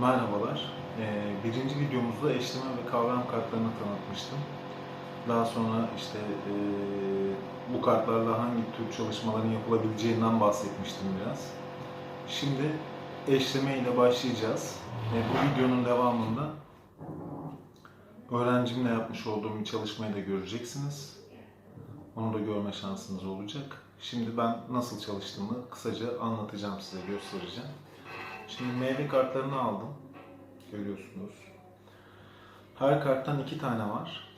Merhabalar. Ee, birinci videomuzda eşleme ve kavram kartlarını tanıtmıştım. Daha sonra işte ee, bu kartlarla hangi tür çalışmaların yapılabileceğinden bahsetmiştim biraz. Şimdi eşleme ile başlayacağız. Bu videonun devamında öğrencimle yapmış olduğum bir çalışmayı da göreceksiniz. Onu da görme şansınız olacak. Şimdi ben nasıl çalıştığımı kısaca anlatacağım size, göstereceğim. Şimdi meyve kartlarını aldım. Görüyorsunuz. Her karttan iki tane var.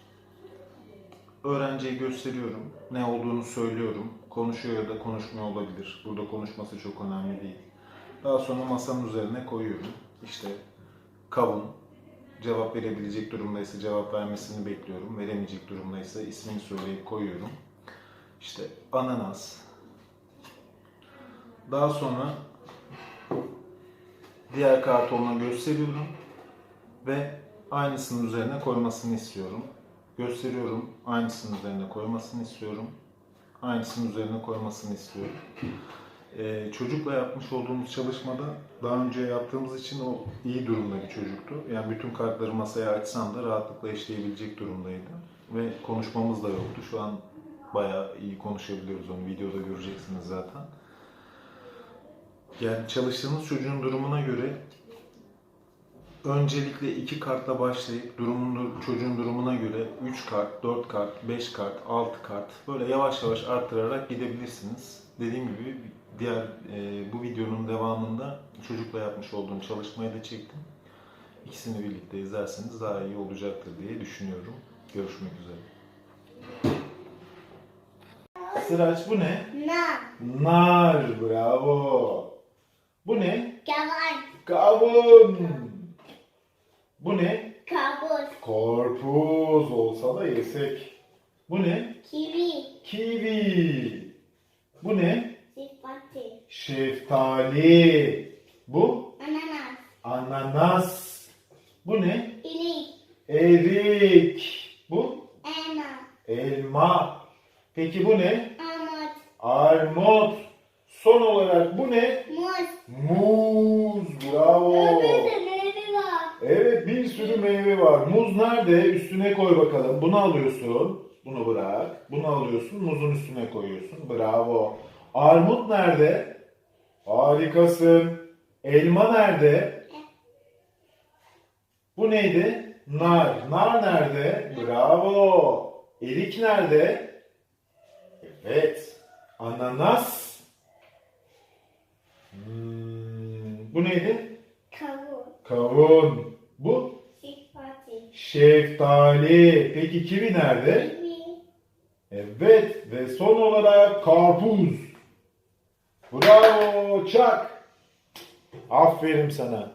Öğrenciye gösteriyorum. Ne olduğunu söylüyorum. Konuşuyor ya da konuşmuyor olabilir. Burada konuşması çok önemli değil. Daha sonra masanın üzerine koyuyorum. İşte kavun. Cevap verebilecek durumdaysa cevap vermesini bekliyorum. Veremeyecek durumdaysa ismini söyleyip koyuyorum. İşte ananas. Daha sonra diğer kartı ona gösteriyorum ve aynısının üzerine koymasını istiyorum. Gösteriyorum, aynısının üzerine koymasını istiyorum. Aynısının üzerine koymasını istiyorum. Ee, çocukla yapmış olduğumuz çalışmada daha önce yaptığımız için o iyi durumda bir çocuktu. Yani bütün kartları masaya açsam da rahatlıkla eşleyebilecek durumdaydı. Ve konuşmamız da yoktu. Şu an bayağı iyi konuşabiliyoruz onu. Videoda göreceksiniz zaten. Yani çalıştığımız çocuğun durumuna göre öncelikle iki kartla başlayıp durumun, çocuğun durumuna göre 3 kart, 4 kart, 5 kart, 6 kart böyle yavaş yavaş arttırarak gidebilirsiniz. Dediğim gibi diğer e, bu videonun devamında çocukla yapmış olduğum çalışmayı da çektim. İkisini birlikte izlerseniz daha iyi olacaktır diye düşünüyorum. Görüşmek üzere. Sıraç bu ne? Na. Nar, bravo. Bu ne? Kavan. Kavun. Bu ne? Karpuz olsa da yesek. Bu ne? Kivi. Kivi. Bu ne? Sipati. Şeftali. Bu? Ananas. Ananas. Bu ne? İlik. Erik. Bu? Elma. Elma. Peki bu ne? Armut. Armut. Son olarak bu ne? Muz. Bravo. Öbürde meyve var. Evet bir sürü meyve var. Muz nerede? Üstüne koy bakalım. Bunu alıyorsun. Bunu bırak. Bunu alıyorsun. Muzun üstüne koyuyorsun. Bravo. Armut nerede? Harikasın. Elma nerede? Bu neydi? Nar. Nar nerede? Bravo. Erik nerede? Evet. Ananas. Hmm, Bu neydi? Kavun. Kavun. Bu? Şeftali. Peki kivi nerede? Evet. Ve son olarak karpuz. Bravo. Çak. Aferin sana.